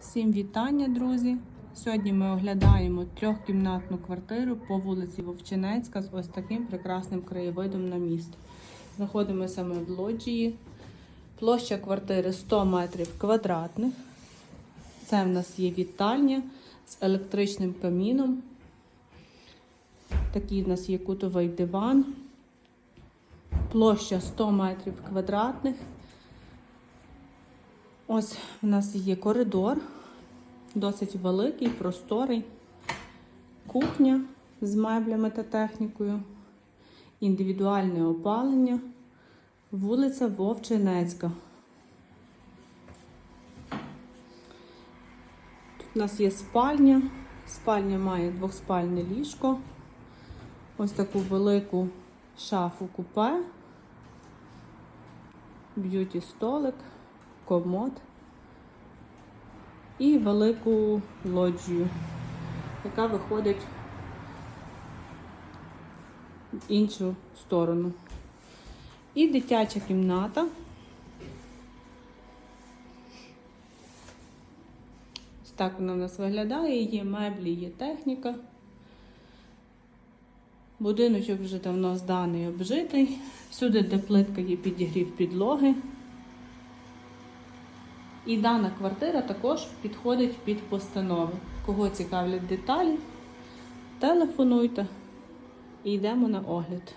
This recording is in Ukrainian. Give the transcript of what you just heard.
Всім вітання, друзі! Сьогодні ми оглядаємо трьохкімнатну квартиру по вулиці Вовчинецька з ось таким прекрасним краєвидом на місто. Знаходимося ми в лоджії. Площа квартири 100 метрів квадратних. Це в нас є вітальня з електричним каміном. Такий в нас є кутовий диван. Площа 100 метрів квадратних. Ось в нас є коридор, досить великий, просторий, кухня з меблями та технікою, індивідуальне опалення, вулиця Вовчинецька. Тут у нас є спальня. Спальня має двохспальне ліжко, ось таку велику шафу купе, б'юті столик комод і велику лоджію, яка виходить в іншу сторону. І дитяча кімната. Ось так вона в нас виглядає, є меблі, є техніка. Будиночок вже давно зданий, обжитий. Всюди, де плитка є підігрів підлоги. І дана квартира також підходить під постанови. Кого цікавлять деталі, телефонуйте і йдемо на огляд.